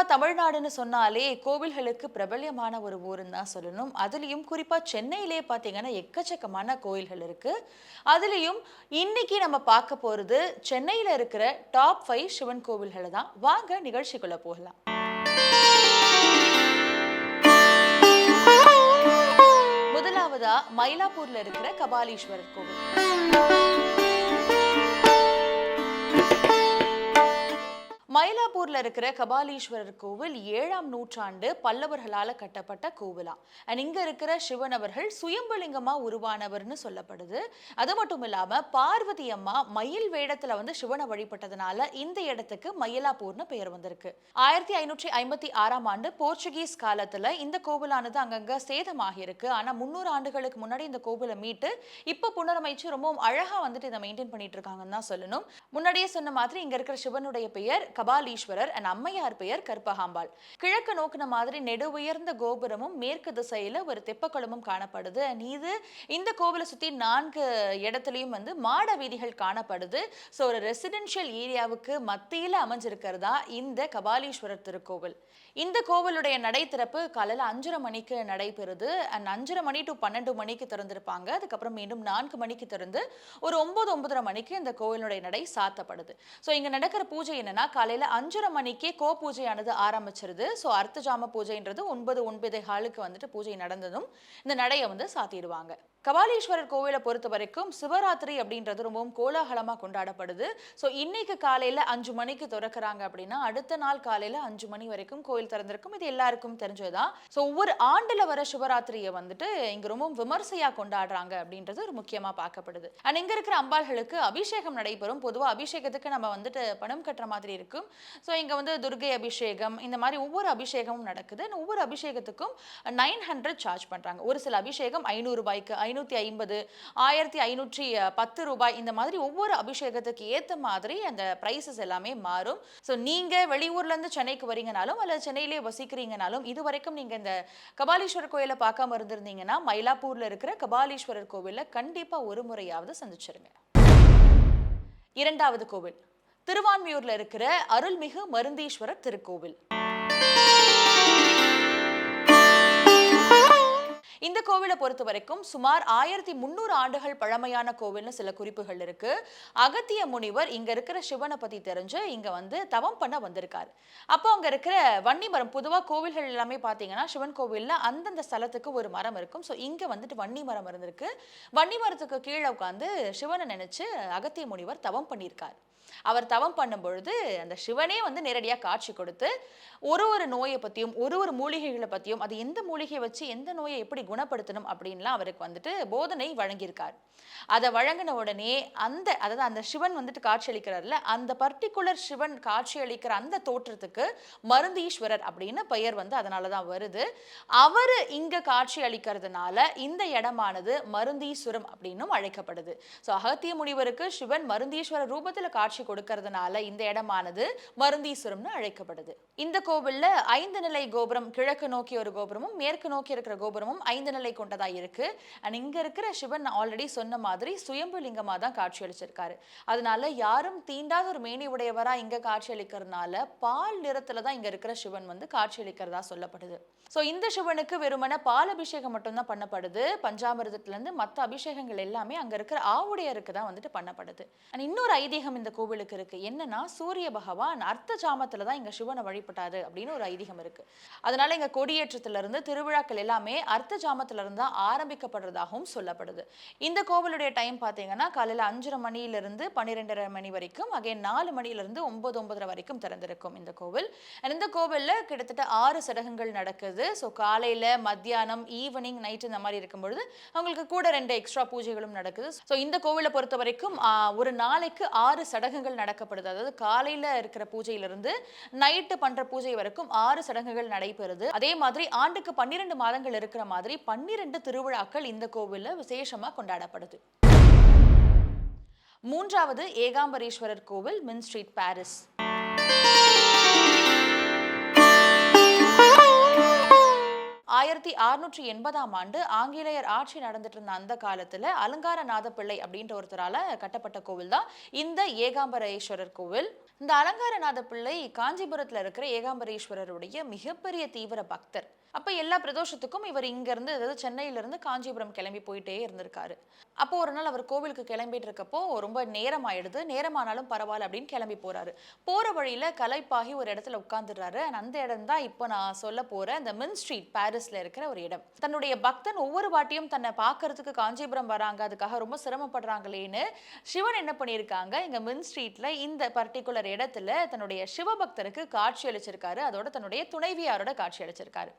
பொதுவாக தமிழ்நாடுன்னு சொன்னாலே கோவில்களுக்கு பிரபல்யமான ஒரு ஊருன்னு தான் சொல்லணும். அதுலேயும் குறிப்பாக சென்னையிலே பார்த்தீங்கன்னா எக்கச்சக்கமான கோயில்கள் இருக்கு. அதுலயும் இன்னைக்கு நம்ம பார்க்க போறது சென்னையில் இருக்கிற டாப் ஃபைவ் சிவன் கோவில்களை தான். வாங்க நிகழ்ச்சிக்குள்ளே போகலாம். முதலாவதா மயிலாப்பூர்ல இருக்கிற கபாலீஸ்வரர் கோவில். மயிலாப்பூர்ல இருக்கிற கபாலீஸ்வரர் கோவில் ஏழாம் நூற்றாண்டு பல்லவர்களால கட்டப்பட்ட கோவிலா. அண்ட் இங்க இருக்கிற சிவன் அவர்கள் சுயம்பலிங்கமா உருவானவர்னு சொல்லப்படுது. அது மட்டும் இல்லாம பார்வதி அம்மா மயில் வேடத்துல வந்து சிவனை வழிபட்டதுனால இந்த இடத்துக்கு மயிலாப்பூர்னு பெயர் வந்திருக்கு. ஆயிரத்தி ஐநூற்றி ஐம்பத்தி ஆறாம் ஆண்டு போர்ச்சுகீஸ் காலத்துல இந்த கோவிலானது அங்கங்க சேதம் இருக்கு ஆனா முன்னூறு ஆண்டுகளுக்கு முன்னாடி இந்த கோவிலை மீட்டு இப்ப புனரமைச்சு ரொம்பவும் அழகா வந்துட்டு இதை மெயின்டைன் பண்ணிட்டு இருக்காங்கன்னு தான் சொல்லணும். முன்னாடியே சொன்ன மாதிரி இங்க இருக்கிற சிவனுடைய பெயர் கபாலீஸ்வரர் அண்ட் அம்மையார் பெயர் கற்பகாம்பாள். கிழக்கு நோக்கின மாதிரி நெடு உயர்ந்த கோபுரமும் மேற்கு திசையில ஒரு தெப்பக்குளமும் காணப்படுது. அண்ட் இது இந்த கோவிலை சுத்தி நான்கு இடத்துலையும் வந்து மாட வீதிகள் காணப்படுது. ஸோ ஒரு ரெசிடென்ஷியல் ஏரியாவுக்கு மத்தியில அமைஞ்சிருக்கிறதா இந்த கபாலீஸ்வரர் திருக்கோவில். இந்த கோவிலுடைய நடை திறப்பு காலையில் அஞ்சரை மணிக்கு நடைபெறுது. அண்ட் அஞ்சரை மணி டு பன்னெண்டு மணிக்கு திறந்திருப்பாங்க. அதுக்கப்புறம் மீண்டும் நான்கு மணிக்கு திறந்து ஒரு ஒன்பது ஒன்பதரை மணிக்கு இந்த கோவிலுடைய நடை சாத்தப்படுது. ஸோ இங்கே நடக்கிற பூஜை என்னன்னா காலையில் அஞ்சரை மணிக்கே கோ பூஜையானது ஆரம்பிச்சிருது. ஸோ அர்த்தஜாம பூஜைன்றது ஒன்பது ஒன்பது ஹாலுக்கு வந்துட்டு பூஜை நடந்ததும் இந்த நடையை வந்து சாத்திடுவாங்க. கபாலீஸ்வரர் கோவிலை பொறுத்த வரைக்கும் சிவராத்திரி அப்படின்றது ரொம்பவும் கோலாகலமாக கொண்டாடப்படுது. ஸோ இன்னைக்கு காலையில் அஞ்சு மணிக்கு திறக்கிறாங்க அப்படின்னா அடுத்த நாள் காலையில் அஞ்சு மணி வரைக்கும் கோயில் திறந்திருக்கும். இது எல்லாருக்கும் தெரிஞ்சதுதான். ஸோ ஒவ்வொரு ஆண்டில் வர சிவராத்திரியை வந்துட்டு இங்கே ரொம்பவும் விமர்சையாக கொண்டாடுறாங்க அப்படின்றது ஒரு முக்கியமாக பார்க்கப்படுது. அண்ட் இங்கே இருக்கிற அம்பாள்களுக்கு அபிஷேகம் நடைபெறும். பொதுவாக அபிஷேகத்துக்கு நம்ம வந்துட்டு பணம் கட்டுற மாதிரி இருக்கும். ஸோ இங்கே வந்து துர்கை அபிஷேகம் இந்த மாதிரி ஒவ்வொரு அபிஷேகமும் நடக்குது. ஒவ்வொரு அபிஷேகத்துக்கும் நைன் ஹண்ட்ரட் சார்ஜ் பண்ணுறாங்க ஒரு சில அபிஷேகம் ஐநூறு ரூபாய்க்கு ஐநூற்றி ஐம்பது ஆயிரத்தி ஐநூற்றி பத்து ரூபாய் இந்த மாதிரி ஒவ்வொரு அபிஷேகத்துக்கு ஏற்ற மாதிரி அந்த ப்ரைஸஸ் எல்லாமே மாறும். ஸோ நீங்கள் வெளியூர்லேருந்து சென்னைக்கு வரீங்கனாலும் அல்லது சென்னையிலே வசிக்கிறீங்கனாலும் இது வரைக்கும் நீங்கள் இந்த கபாலீஸ்வரர் கோயிலை பார்க்காம இருந்திருந்தீங்கன்னா மயிலாப்பூரில் இருக்கிற கபாலீஸ்வரர் கோவிலில் கண்டிப்பாக ஒரு முறையாவது சந்திச்சிருங்க. இரண்டாவது கோவில் திருவான்மியூர்ல இருக்கிற அருள்மிகு மருந்தீஸ்வரர் திருக்கோவில். இந்த கோவிலை பொறுத்த வரைக்கும் சுமார் ஆயிரத்தி முந்நூறு ஆண்டுகள் பழமையான கோவில்னு சில குறிப்புகள் இருக்கு. அகத்திய முனிவர் இங்க இருக்கிற சிவனை பத்தி தெரிஞ்சு இங்க வந்து தவம் பண்ண வந்திருக்காரு. அப்போ அங்க இருக்கிற வன்னி மரம் கோவில்கள் எல்லாமே பார்த்தீங்கன்னா சிவன் கோவில்ல அந்தந்த ஸ்தலத்துக்கு ஒரு மரம் இருக்கும். ஸோ இங்க வந்துட்டு வன்னி மரம் இருந்திருக்கு. வன்னி மரத்துக்கு கீழே உட்காந்து சிவனை நினைச்சு அகத்திய முனிவர் தவம் பண்ணியிருக்காரு. அவர் தவம் பண்ணும் பொழுது அந்த சிவனே வந்து நேரடியாக காட்சி கொடுத்து ஒரு ஒரு நோயை பற்றியும் ஒரு ஒரு மூலிகைகளை பற்றியும் அது எந்த மூலிகையை வச்சு எந்த நோயை எப்படி குணப்படுத்தணும் அப்படின்லாம் அவருக்கு வந்துட்டு போதனை வழங்கியிருக்கார். அதை வழங்கின உடனே அந்த அதாவது அந்த சிவன் வந்துட்டு காட்சி அளிக்கிறார்ல அந்த பர்டிகுலர் சிவன் காட்சி அளிக்கிற அந்த தோற்றத்துக்கு மருந்தீஸ்வரர் அப்படின்னு பெயர் வந்து அதனால தான் வருது. அவர் இங்க காட்சி அளிக்கிறதுனால இந்த இடமானது மருந்தீஸ்வரம் அப்படின்னும் அழைக்கப்படுது. ஸோ அகத்திய முனிவருக்கு சிவன் மருந்தீஸ்வரர் ரூபத்தில் காட்சி காட்சி கொடுக்கறதுனால இந்த இடமானது மருந்தீஸ்வரம்னு அழைக்கப்படுது. இந்த கோவில்ல ஐந்து நிலை கோபுரம் கிழக்கு நோக்கி ஒரு கோபுரமும் மேற்கு நோக்கி இருக்கிற கோபுரமும் ஐந்து நிலை கொண்டதா இருக்கு. அண்ட் இங்க இருக்கிற சிவன் ஆல்ரெடி சொன்ன மாதிரி சுயம்பு லிங்கமா தான் காட்சி அளிச்சிருக்காரு. அதனால யாரும் தீண்டாத ஒரு மேனி உடையவரா இங்க காட்சி அளிக்கிறதுனால பால் நிறத்துல தான் இங்க இருக்கிற சிவன் வந்து காட்சி அளிக்கிறதா சொல்லப்படுது. ஸோ இந்த சிவனுக்கு வெறுமன பால் அபிஷேகம் மட்டும்தான் பண்ணப்படுது. பஞ்சாமிரதத்துல இருந்து மற்ற அபிஷேகங்கள் எல்லாமே அங்க இருக்கிற ஆவுடையருக்கு தான் வந்துட்டு பண்ணப்படுது. அண்ட் இன்னொரு ஐதீகம் இந்த கோவில் கோவிலுக்கு இருக்கு. என்னன்னா சூரிய பகவான் அர்த்த ஜாமத்துல தான் இங்க சிவனை வழிபட்டாரு அப்படின்னு ஒரு ஐதீகம் இருக்கு. அதனால இங்க கொடியேற்றத்துல இருந்து திருவிழாக்கள் எல்லாமே அர்த்த ஜாமத்துல இருந்து ஆரம்பிக்கப்படுறதாகவும் சொல்லப்படுது. இந்த கோவிலுடைய டைம் பாத்தீங்கன்னா காலையில அஞ்சரை மணியில இருந்து பன்னிரெண்டரை மணி வரைக்கும் அகே நாலு மணியில இருந்து ஒன்பது ஒன்பதரை வரைக்கும் திறந்திருக்கும் இந்த கோவில். இந்த கோவில்ல கிட்டத்தட்ட ஆறு சடங்குகள் நடக்குது. ஸோ காலையில மத்தியானம் ஈவினிங் நைட் இந்த மாதிரி இருக்கும் பொழுது அவங்களுக்கு கூட ரெண்டு எக்ஸ்ட்ரா பூஜைகளும் நடக்குது. ஸோ இந்த கோவிலை பொறுத்த வரைக்கும் ஒரு நாளைக்கு ஆறு சடங்குகள் நடக்கப்படுது. அதாவது காலையில இருக்கிற பூஜையிலிருந்து நைட்டு பண்ற பூஜை வரைக்கும் ஆறு சடங்குகள் நடைபெறுது. அதே மாதிரி ஆண்டுக்கு பன்னிரெண்டு மாதங்கள் இருக்கிற மாதிரி பன்னிரெண்டு திருவிழாக்கள் இந்த கோவிலில் விசேஷமா கொண்டாடப்படுது. மூன்றாவது ஏகாம்பரேஸ்வரர் கோவில் மின் ஸ்ட்ரீட் பாரிஸ் ஆயிரத்தி அறுநூற்றி எண்பதாம் ஆண்டு ஆங்கிலேயர் ஆட்சி நடந்துட்டு இருந்த அந்த காலத்துல அலங்கார நாதப்பிள்ளை அப்படின்ற ஒருத்தரால கட்டப்பட்ட கோவில் தான் இந்த ஏகாம்பரேஸ்வரர் கோவில். இந்த அலங்காரநாத பிள்ளை காஞ்சிபுரத்தில் இருக்கிற ஏகாம்பரேஸ்வரருடைய மிகப்பெரிய தீவிர பக்தர். அப்போ எல்லா பிரதோஷத்துக்கும் இவர் இங்கேருந்து அதாவது சென்னையிலேருந்து காஞ்சிபுரம் கிளம்பி போயிட்டே இருந்திருக்காரு. அப்போ ஒரு நாள் அவர் கோவிலுக்கு கிளம்பிட்டு இருக்கப்போ ரொம்ப நேரம் ஆயிடுது நேரமானாலும் பரவாயில்ல அப்படின்னு கிளம்பி போறாரு. போற வழியில கலைப்பாகி ஒரு இடத்துல உட்காந்துடுறாரு அந்த இடம் தான் இப்போ நான் சொல்ல போற இந்த மின் ஸ்ட்ரீட் பாரிஸ்ல இருக்கிற ஒரு இடம். தன்னுடைய பக்தன் ஒவ்வொரு வாட்டியும் தன்னை பார்க்கறதுக்கு காஞ்சிபுரம் வராங்க. அதுக்காக ரொம்ப சிரமப்படுறாங்களேன்னு சிவன் என்ன பண்ணியிருக்காங்க? இங்க மின் ஸ்ட்ரீட்ல இந்த பர்டிகுலர் இடத்துல தன்னுடைய சிவபக்தருக்கு காட்சி அளிச்சிருக்காரு. அதோட தன்னுடைய துணைவியாரோட காட்சி அளிச்சிருக்காரு.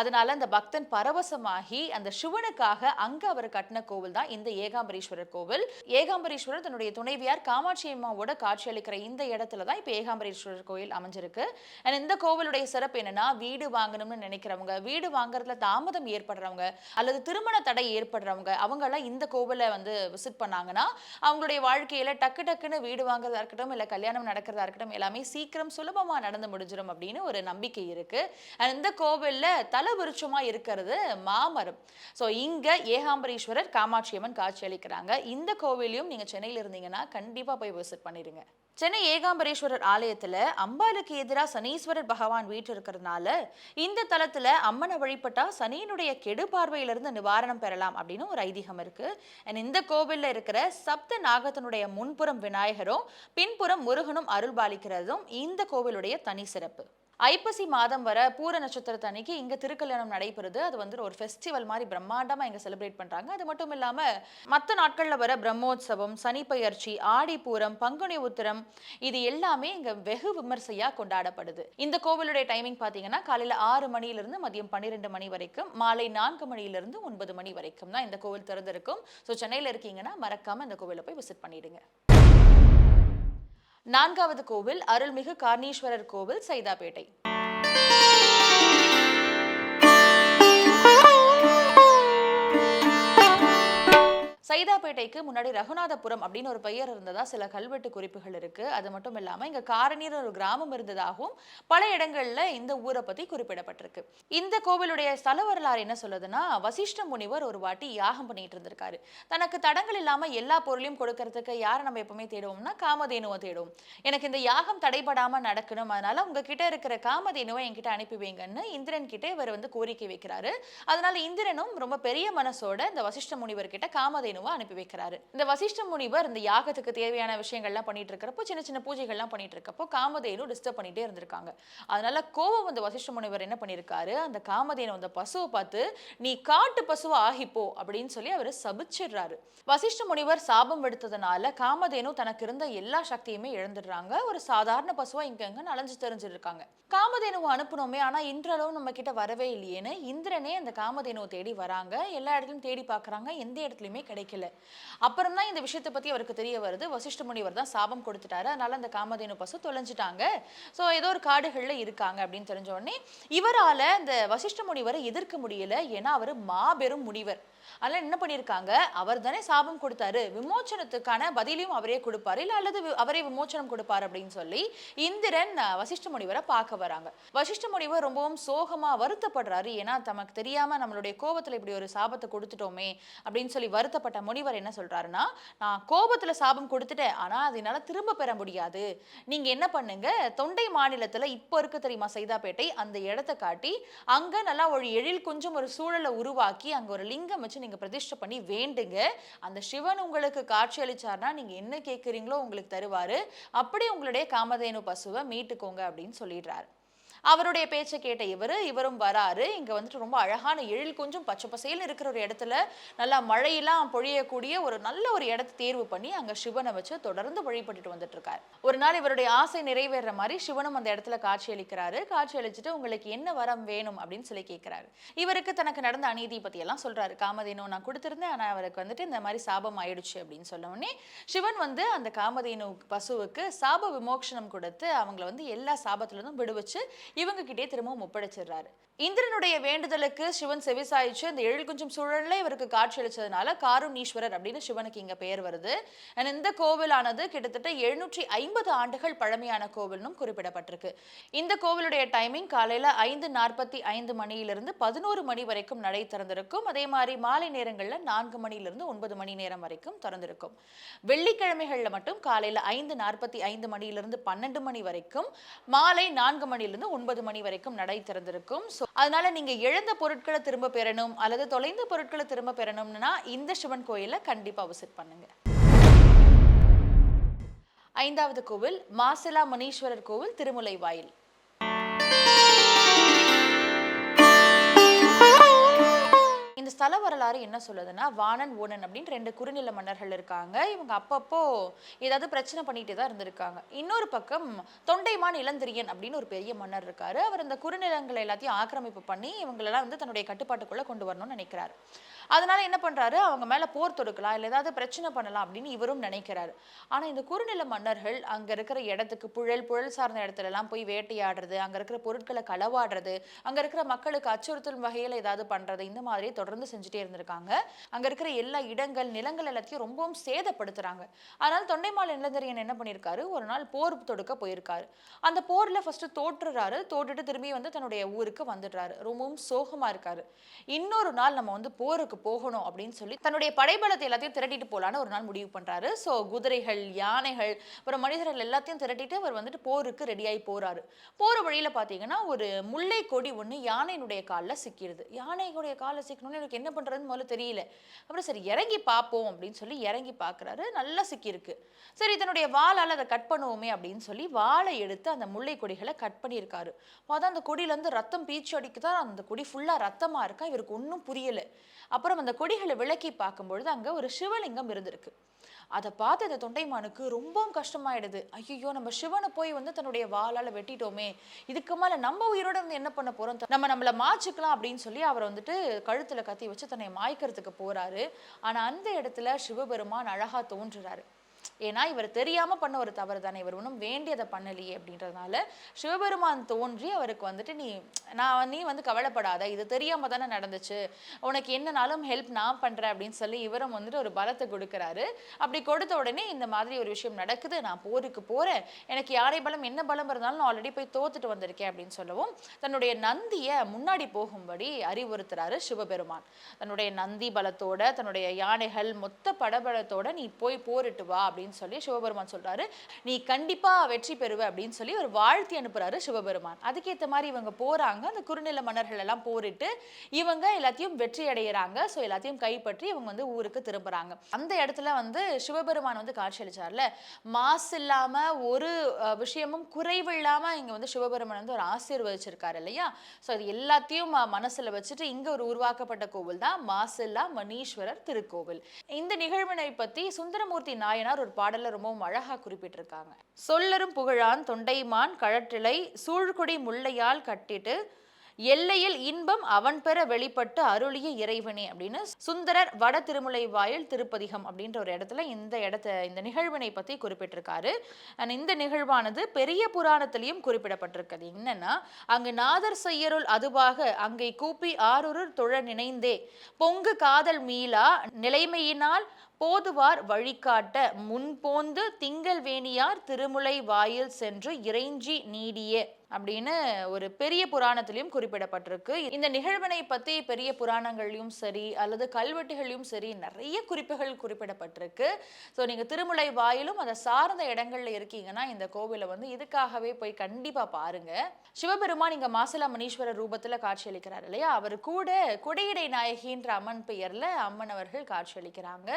அதனால அந்த பக்தன் பரவசமாகி அந்த சிவனுக்காக அங்க அவர் கட்டின கோவில் தான் இந்த ஏகாம்பரீஸ்வரர் கோவில். ஏகாம்பரீஸ்வரர் தன்னுடைய துணைவியார் காமாட்சி அம்மாவோட காட்சி அளிக்கிற இந்த இடத்துல தான் இப்போ ஏகாம்பரீஸ்வரர் கோயில் அமைஞ்சிருக்கு. அண்ட் இந்த கோவிலுடைய சிறப்பு என்னன்னா வீடு வாங்கணும்னு நினைக்கிறவங்க வீடு வாங்குறதுல தாமதம் ஏற்படுறவங்க அல்லது திருமண தடை ஏற்படுறவங்க அவங்க எல்லாம் இந்த கோவிலை வந்து விசிட் பண்ணாங்கன்னா அவங்களுடைய வாழ்க்கையில டக்கு டக்குன்னு வீடு வாங்குறதா இருக்கட்டும் இல்லை கல்யாணம் நடக்கிறதா இருக்கட்டும் எல்லாமே சீக்கிரம் சுலபமா நடந்து முடிஞ்சிடும் அப்படின்னு ஒரு நம்பிக்கை இருக்கு. அண்ட் இந்த கோவிலில் தலவிருட்சமா இருக்கிறது மாமரம். ஸோ இங்க ஏகாம்பரீஸ்வரர் காமாட்சி அம்மன் காட்சி அளிக்கிறாங்க. இந்த கோவிலையும் நீங்க சென்னையில இருந்தீங்கன்னா கண்டிப்பாக போய் விசிட் பண்ணிடுங்க சென்னை ஏகாம்பரேஸ்வரர் ஆலயத்துல அம்பாளுக்கு எதிராக சனீஸ்வரர் பகவான் வீட்டு இருக்கிறதுனால இந்த தலத்துல அம்மனை வழிபட்டா சனியினுடைய கெடு பார்வையிலிருந்து நிவாரணம் பெறலாம் அப்படின்னு ஒரு ஐதீகம் இருக்கு. அண்ட் இந்த கோவில்ல இருக்கிற சப்த நாகத்தினுடைய முன்புறம் விநாயகரும் பின்புறம் முருகனும் அருள் பாலிக்கிறதும் இந்த கோவிலுடைய தனி சிறப்பு. ஐப்பசி மாதம் வர பூர நட்சத்திரத்து அன்னைக்கு இங்கே திருக்கல்யாணம் நடைபெறுது. அது வந்து ஒரு ஃபெஸ்டிவல் மாதிரி பிரம்மாண்டமாக இங்கே செலிப்ரேட் பண்ணுறாங்க அது மட்டும் இல்லாமல் மற்ற நாட்களில் வர பிரம்மோத்சவம் சனிப்பெயர்ச்சி ஆடிப்பூரம் பங்குனி உத்திரம் இது எல்லாமே இங்கே வெகு விமர்சையாக கொண்டாடப்படுது. இந்த கோவிலுடைய டைமிங் பார்த்தீங்கன்னா காலையில் ஆறு மணியிலிருந்து மதியம் பன்னிரெண்டு மணி வரைக்கும் மாலை நான்கு மணியிலிருந்து ஒன்பது மணி வரைக்கும் தான் இந்த கோவில் திறந்திருக்கும். ஸோ சென்னையில் இருக்கீங்கன்னா மறக்காமல் இந்த கோவிலை போய் விசிட் பண்ணிடுங்க. நான்காவது கோவில் அருள்மிகு கார்ணீஸ்வரர் கோவில் சைதாப்பேட்டை. சைதாப்பேட்டைக்கு முன்னாடி ரகுநாதபுரம் அப்படின்னு ஒரு பெயர் இருந்ததா சில கல்வெட்டு குறிப்புகள் இருக்கு. அது மட்டும் இல்லாம இங்க காரணிர் ஒரு கிராமம் இருந்ததாகவும் பல இடங்கள்ல இந்த ஊரை பத்தி குறிப்பிடப்பட்டிருக்கு. இந்த கோவிலுடைய ஸ்தல வரலாறு என்ன சொல்லுதுன்னா வசிஷ்ட முனிவர் ஒரு வாட்டி யாகம் பண்ணிட்டு இருந்திருக்காரு. தனக்கு தடங்கள் இல்லாம எல்லா பொருளையும் கொடுக்கறதுக்கு யாரை நம்ம எப்பவுமே தேடுவோம்னா காமதேனுவை தேடுவோம். எனக்கு இந்த யாகம் தடைபடாம நடக்கணும் அதனால உங்ககிட்ட இருக்கிற காமதேனுவை என்கிட்ட அனுப்பி வைங்கன்னு இந்திரன் கிட்ட இவர் வந்து கோரிக்கை வைக்கிறாரு. அதனால இந்திரனும் ரொம்ப பெரிய மனசோட இந்த வசிஷ்ட முனிவர் கிட்ட காமதேனுவை அனுப்பி வைக்கிறாரு. இந்த வசிஷ்ட முனிவர் இந்த யாகத்துக்கு தேவையான விஷயங்கள்லாம் பண்ணிட்டு இருக்கிறப்போ சின்ன சின்ன பூஜைகள்லாம் பண்ணிட்டு இருக்கப்போ காமதேனு டிஸ்டர்ப் பண்ணிட்டே இருந்திருக்காங்க. அதனால கோபம் வந்த வசிஷ்ட முனிவர் என்ன பண்ணியிருக்காரு? அந்த காமதேனு அந்த பசுவை பார்த்து நீ காட்டு பசுவை ஆகிப்போ அப்படின்னு சொல்லி அவர் சபிச்சிடுறாரு. வசிஷ்ட முனிவர் சாபம் எடுத்ததுனால காமதேனு தனக்கு இருந்த எல்லா சக்தியுமே இழந்துடுறாங்க. ஒரு சாதாரண பசுவா இங்க அங்க நலஞ்சு தெரிஞ்சிருக்காங்க. காமதேனுவை அனுப்பணுமே ஆனா இன்றளவும் நம்ம கிட்ட வரவே இல்லையேன்னு இந்திரனே அந்த காமதேனுவை தேடி வராங்க. எல்லா இடத்துலயும் தேடி பார்க்கறாங்க. எந்த இடத்துலயுமே கிடைக்கல. அப்புறம் தான் இந்த விஷயத்தை பத்தி அவருக்கு தெரிய வருது. வசிஷ்ட முனிவர் தான் சாபம் கொடுத்துட்டாரு. அதனால அந்த காமதேனு பசு தொலைஞ்சிட்டாங்க. ஸோ ஏதோ ஒரு காடுகள்ல இருக்காங்க அப்படின்னு தெரிஞ்ச உடனே இவரால இந்த வசிஷ்ட முனிவரை எதிர்க்க முடியல. ஏன்னா அவர் மாபெரும் முனிவர். அதனால என்ன பண்ணியிருக்காங்க? அவர் தானே சாபம் கொடுத்தாரு. விமோச்சனத்துக்கான பதிலையும் அவரே கொடுப்பாரு. இல்ல அல்லது அவரே விமோச்சனம் கொடுப்பாரு அப்படின்னு சொல்லி இந்திரன் வசிஷ்ட முனிவரை பார்க்க வராங்க. வசிஷ்ட முனிவர் ரொம்பவும் சோகமா வருத்தப்படுறாரு. ஏன்னா தமக்கு தெரியாம நம்மளுடைய கோபத்துல இப்படி ஒரு சாபத்தை கொடுத்துட்டோமே அப்படின்னு சொல்லி வருத்தப்பட்ட முனிவர் என்ன சொல்கிறாருன்னா நான் கோபத்தில் சாபம் கொடுத்துட்டேன் ஆனால் அதனால திரும்ப பெற முடியாது. நீங்கள் என்ன பண்ணுங்க தொண்டை மாநிலத்தில் இப்போ இருக்க தெரியுமா சைதாப்பேட்டை? அந்த இடத்த காட்டி அங்கே நல்லா ஒரு எழில் கொஞ்சம் ஒரு சூழலை உருவாக்கி அங்கே ஒரு லிங்கம் வச்சு நீங்கள் பிரதிஷ்டை பண்ணி வேண்டுங்க. அந்த சிவன் உங்களுக்கு காட்சி அளிச்சார்னா நீங்கள் என்ன கேட்குறீங்களோ உங்களுக்கு தருவார். அப்படி உங்களுடைய காமதேனு பசுவை மீட்டுக்கோங்க அப்படின்னு சொல்லிடுறாரு. அவருடைய பேச்சை கேட்ட இவரு இவரும் வராரு. இங்கே வந்துட்டு ரொம்ப அழகான எழில் கொஞ்சம் பச்சை பசையில் இருக்கிற ஒரு இடத்துல நல்லா மழையெல்லாம் பொழியக்கூடிய ஒரு நல்ல ஒரு இடத்தை தேர்வு பண்ணி அங்கே சிவனை வச்சு தொடர்ந்து வழிபட்டுட்டு வந்துட்டு இருக்காரு ஒரு நாள் இவருடைய ஆசை நிறைவேற மாதிரி சிவனும் அந்த இடத்துல காட்சி அளிக்கிறாரு. காட்சி அளிச்சுட்டு உங்களுக்கு என்ன வரம் வேணும் அப்படின்னு சொல்லி கேட்கிறாரு இவருக்கு தனக்கு நடந்த அநீதி பத்தி எல்லாம் சொல்றாரு. காமதேனு நான் கொடுத்திருந்தேன். ஆனால் அவருக்கு வந்துட்டு இந்த மாதிரி சாபம் ஆயிடுச்சு அப்படின்னு சொன்ன உடனே சிவன் வந்து அந்த காமதேனு பசுவுக்கு சாப விமோக்ஷனம் கொடுத்து அவங்கள வந்து எல்லா சாபத்துலேருந்தும் விடுவிச்சு இவங்க கிட்டே திரும்பவும் ஒப்படைச்சிடுறாரு. இந்திரனுடைய வேண்டுதலுக்கு சிவன் செவிசாயிச்சு அந்த எழில் கொஞ்சம் சூழல்ல இவருக்கு காட்சியளிச்சதுனால காருணீஸ்வரர் அப்படின்னு சிவனுக்கு இங்க பெயர் வருது. இந்த கோவிலானது கிட்டத்தட்ட எழுநூற்றி ஐம்பது ஆண்டுகள் பழமையான கோவில்னும் குறிப்பிடப்பட்டிருக்கு. இந்த கோவிலுடைய டைமிங் காலையில ஐந்து நாற்பத்தி ஐந்து மணியிலிருந்து பதினோரு மணி வரைக்கும் நடை திறந்திருக்கும். அதே மாதிரி மாலை நேரங்கள்ல நான்கு மணியிலிருந்து ஒன்பது மணி நேரம் வரைக்கும் திறந்திருக்கும். வெள்ளிக்கிழமைகள்ல மட்டும் காலையில ஐந்து நாற்பத்தி ஐந்து மணியிலிருந்து பன்னெண்டு மணி வரைக்கும் மாலை நான்கு மணியிலிருந்து ஒன்பது மணி வரைக்கும் நடை திறந்திருக்கும். ஸோ அதனால நீங்க இழந்த பொருட்களை திரும்ப பெறணும் அல்லது தொலைந்த பொருட்களை திரும்ப பெறணும்னா இந்த சிவன் கோயிலை கண்டிப்பா விசிட் பண்ணுங்க. ஐந்தாவது கோவில் மாசிலா முனீஸ்வரர் கோவில் திருமுலை வாயில் இந்த ஸ்தல வரலாறு என்ன சொல்லுதுன்னா வாணன் ஓணன் அப்படின்னு ரெண்டு குறுநில மன்னர்கள் இருக்காங்க. இவங்க அப்பப்போ ஏதாவது பிரச்சனை பண்ணிகிட்டே தான் இருந்திருக்காங்க. இன்னொரு பக்கம் தொண்டைமான் இளந்திரியன் அப்படின்னு ஒரு பெரிய மன்னர் இருக்காரு. அவர் இந்த குறுநிலங்களை எல்லாத்தையும் ஆக்கிரமிப்பு பண்ணி இவங்களெல்லாம் வந்து தன்னுடைய கட்டுப்பாட்டுக்குள்ள கொண்டு வரணும்னு நினைக்கிறாரு. அதனால என்ன பண்றாரு? அவங்க மேல போர் தொடுக்கலாம் இல்லை ஏதாவது பிரச்சனை பண்ணலாம் அப்படின்னு இவரும் நினைக்கிறாரு. ஆனா இந்த குறுநில மன்னர்கள் அங்க இருக்கிற இடத்துக்கு புழல் புழல் சார்ந்த இடத்துல எல்லாம் போய் வேட்டையாடுறது அங்க இருக்கிற பொருட்களை களவாடுறது அங்க இருக்கிற மக்களுக்கு அச்சுறுத்தல் வகையில ஏதாவது பண்றது இந்த மாதிரி தொடர்ந்து செஞ்சுட்டே இருந்திருக்காங்க. அங்க இருக்கிற எல்லா இடங்கள் நிலங்கள் எல்லாத்தையும் ரொம்பவும் சேதப்படுத்துறாங்க. அதனால தொண்டைமால் இளந்தரியன் என்ன பண்ணியிருக்காரு? ஒரு நாள் போர் தொடுக்க போயிருக்காரு. அந்த போர்ல ஃபர்ஸ்ட் தோற்றுறாரு. தோட்டுட்டு திரும்பி வந்து தன்னுடைய ஊருக்கு வந்துடுறாரு. ரொம்பவும் சோகமா இருக்காரு. இன்னொரு நாள் நம்ம வந்து போருக்கு போகணும் அப்படின்னு சொல்லி தன்னுடைய படைபலத்தை எல்லாத்தையும் திரட்டிட்டு போலான்னு ஒரு நாள் முடிவு பண்றாரு. ஸோ குதிரைகள் யானைகள் அப்புறம் மனிதர்கள் எல்லாத்தையும் திரட்டிட்டு அவர் வந்துட்டு போருக்கு ரெடியாகி போறாரு. போற வழியில பாத்தீங்கன்னா ஒரு முல்லை கொடி ஒண்ணு யானையினுடைய காலில் சிக்கிடுது யானைகளுடைய காலில் சிக்கணும்னு எனக்கு என்ன பண்றதுன்னு முதல்ல தெரியல. அப்புறம் சரி இறங்கி பார்ப்போம் அப்படின்னு சொல்லி இறங்கி பார்க்கறாரு நல்லா சிக்கியிருக்கு. சரி தன்னுடைய வாளால் அதை கட் பண்ணுவோமே அப்படின்னு சொல்லி வாளை எடுத்து அந்த முல்லை கொடிகளை கட் பண்ணியிருக்காரு. பார்த்தா அந்த கொடியிலேருந்து ரத்தம் பீச்சு அடிக்குதா? அந்த கொடி ஃபுல்லா ரத்தமா இருக்கா? இவருக்கு ஒன்றும் புரியல. அப்புறம் அந்த கொடிகளை விளக்கி பார்க்கும்பொழுது அங்கே ஒரு சிவலிங்கம் இருந்திருக்கு. அதை பார்த்து அந்த தொண்டைமானுக்கு ரொம்பவும் கஷ்டமாயிடுது. ஐயோ நம்ம சிவனை போய் வந்து தன்னுடைய வாளால வெட்டிட்டோமே. இதுக்கு மேல நம்ம உயிரோட வந்து என்ன பண்ண போறோம்? நம்ம நம்மள மாச்சுக்கலாம் அப்படின்னு சொல்லி அவர் வந்துட்டு கழுத்துல கத்தி வச்சு தன்னை மாய்க்கிறதுக்கு போறாரு. ஆனா அந்த இடத்துல சிவபெருமான் அழகா தோன்றுறாரு. ஏன்னா இவர் தெரியாம பண்ண ஒரு தவறு தானே இவர் ஒன்றும் வேண்டியதை பண்ணலையே அப்படின்றதுனால சிவபெருமான் தோன்றி அவருக்கு வந்துட்டு நீ நான் நீ வந்து கவலைப்படாத இது தெரியாம தானே நடந்துச்சு உனக்கு என்னனாலும் ஹெல்ப் நான் பண்றேன் அப்படின்னு சொல்லி இவரும் வந்துட்டு ஒரு பலத்தை கொடுக்குறாரு. அப்படி கொடுத்த உடனே இந்த மாதிரி ஒரு விஷயம் நடக்குது நான் போருக்கு போறேன் எனக்கு யாரை பலம் என்ன பலம் இருந்தாலும் நான் ஆல்ரெடி போய் தோத்துட்டு வந்திருக்கேன் அப்படின்னு சொல்லவும் தன்னுடைய நந்தியை முன்னாடி போகும்படி அறிவுறுத்துறாரு சிவபெருமான். தன்னுடைய நந்தி பலத்தோட தன்னுடைய யானைகள் மொத்த படபலத்தோட நீ போய் போரிட்டு வா அப்படின்னு சொல்லி சிவபெருமான் சொல்றாரு. நீ கண்டிப்பா வெற்றி பெறுவ அப்படின்னு சொல்லி ஒரு வாழ்த்தி அனுப்புறாரு சிவபெருமான். அதுக்கேத்த மாதிரி இவங்க போறாங்க. அந்த குறுநில மன்னர்கள் எல்லாம் போரிட்டு இவங்க எல்லாத்தையும் வெற்றி அடைகிறாங்க ஸோ எல்லாத்தையும் கைப்பற்றி இவங்க வந்து ஊருக்கு திரும்புறாங்க. அந்த இடத்துல வந்து சிவபெருமான் வந்து காட்சியளிச்சார்ல மாசு இல்லாம ஒரு விஷயமும் விஷயமும் குறைவில்லாம இங்க வந்து சிவபெருமான் வந்து ஒரு ஆசீர்வதிச்சிருக்காரு இல்லையா? ஸோ அது எல்லாத்தையும் ம- மனசுல வச்சுட்டு இங்க ஒரு உருவாக்கப்பட்ட கோவில் தான் மாசில்லா மணீஸ்வரர் திருக்கோவில். இந்த நிகழ்வினை பத்தி சுந்தரமூர்த்தி நாயனார் ஒரு பாடல்ல ரொம்பவும் அழகா குறிப்பிட்டிருக்காங்க. சொல்லரும் புகழான் தொண்டைமான் கழற்றிலை சூழ்குடி முல்லையால் கட்டிட்டு எல்லையில் இன்பம் அவன் பெற வெளிப்பட்டு அருளிய இறைவனே அப்படின்னு சுந்தரர் வட திருமுலை வாயில் திருப்பதிகம் அப்படின்ற ஒரு இடத்துல இந்த இடத்த இந்த நிகழ்வினை பத்தி குறிப்பிட்டிருக்காரு. அண்ட் இந்த நிகழ்வானது பெரிய புராணத்திலையும் குறிப்பிடப்பட்டிருக்கிறது என்னன்னா அங்கு நாதர் செய்யருள் அதுவாக அங்கே கூப்பி ஆரொருர் தொழ நினைந்தே பொங்கு காதல் மீளா நிலைமையினால் போதுவார் வழிகாட்ட முன்போந்து திங்கள் வேணியார் திருமுலை வாயில் சென்று இறைஞ்சி நீடிய அப்படின்னு ஒரு பெரிய புராணத்திலையும் குறிப்பிடப்பட்டிருக்கு. இந்த நிகழ்வினை பற்றி பெரிய புராணங்கள்லையும் சரி அல்லது கல்வெட்டுகளையும் சரி நிறைய குறிப்புகள் குறிப்பிடப்பட்டிருக்கு. ஸோ நீங்கள் திருமுலை வாயிலும் அதை சார்ந்த இடங்களில் இருக்கீங்கன்னா இந்த கோவிலை வந்து இதுக்காகவே போய் கண்டிப்பாக பாருங்க. சிவபெருமான் இங்கே மாசலா மணீஸ்வரர் ரூபத்தில் காட்சியளிக்கிறார் இல்லையா? அவர் கூட கொடையிடை நாயகின்ற அம்மன் பெயரில் அம்மன் அவர்கள் காட்சியளிக்கிறாங்க.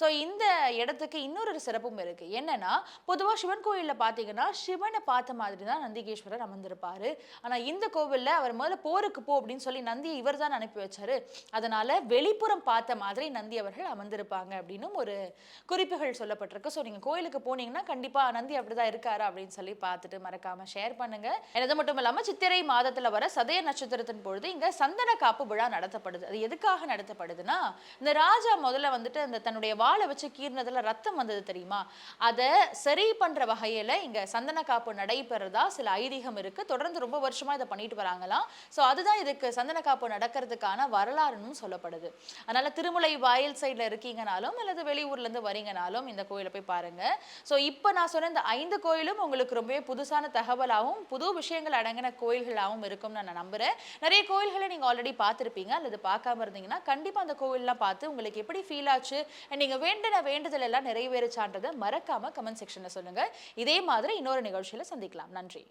ஸோ இந்த இடத்துக்கு இன்னொரு சிறப்பும் இருக்கு. என்னன்னா பொதுவா சிவன் கோயிலில் பார்த்தீங்கன்னா சிவனை பார்த்த மாதிரி தான் நந்திகேஸ்வரர் அமர்ந்திருப்பாரு. ஆனா இந்த கோவில்ல அவர் முதல்ல போருக்கு போ அப்படின்னு சொல்லி நந்தியை இவர் தான் அனுப்பி வச்சாரு. அதனால வெளிப்புறம் பார்த்த மாதிரி நந்தி அவர்கள் அமர்ந்திருப்பாங்க அப்படின்னும் ஒரு குறிப்புகள் சொல்லப்பட்டிருக்கு. ஸோ நீங்க கோயிலுக்கு போனீங்கன்னா கண்டிப்பா நந்தி அப்படிதான் இருக்காரா அப்படின்னு சொல்லி பார்த்துட்டு மறக்காம ஷேர் பண்ணுங்க. எனது மட்டும் இல்லாம சித்திரை மாதத்துல வர சதய நட்சத்திரத்தின் பொழுது இங்க சந்தன காப்பு விழா நடத்தப்படுது. அது எதுக்காக நடத்தப்படுதுன்னா இந்த ராஜா முதல்ல வந்துட்டு அந்த தன்னுடைய தன்னுடைய வாழை வச்சு கீறினதுல ரத்தம் வந்தது தெரியுமா? அதை சரி பண்ற வகையில இங்க சந்தன காப்பு நடைபெறதா சில ஐதீகம் இருக்கு. தொடர்ந்து ரொம்ப வருஷமா இதை பண்ணிட்டு வராங்களாம். ஸோ அதுதான் இதுக்கு சந்தன காப்பு நடக்கிறதுக்கான வரலாறுன்னு சொல்லப்படுது. அதனால திருமலை வாயில் சைட்ல இருக்கீங்கனாலும் அல்லது வெளியூர்ல இருந்து வரீங்கனாலும் இந்த கோயிலை போய் பாருங்க. ஸோ இப்போ நான் சொன்ன இந்த ஐந்து கோயிலும் உங்களுக்கு ரொம்பவே புதுசான தகவலாகவும் புது விஷயங்கள் அடங்கின கோயில்களாகவும் இருக்கும்னு நான் நம்புறேன். நிறைய கோயில்களை நீங்க ஆல்ரெடி பார்த்துருப்பீங்க. அல்லது பார்க்காம இருந்தீங்கன்னா கண்டிப்பா அந்த கோவில்லாம் பார்த்து உங்களுக்கு எப்படி ஃபீல் ஆச்சு? நீங்கள் வேண்டின வேண்டுதல் எல்லாம் நிறைவேறுச்சான்றதை மறக்காம கமெண்ட் செக்ஷனில் சொல்லுங்கள் இதே மாதிரி இன்னொரு நிகழ்ச்சியில சந்திக்கலாம். நன்றி.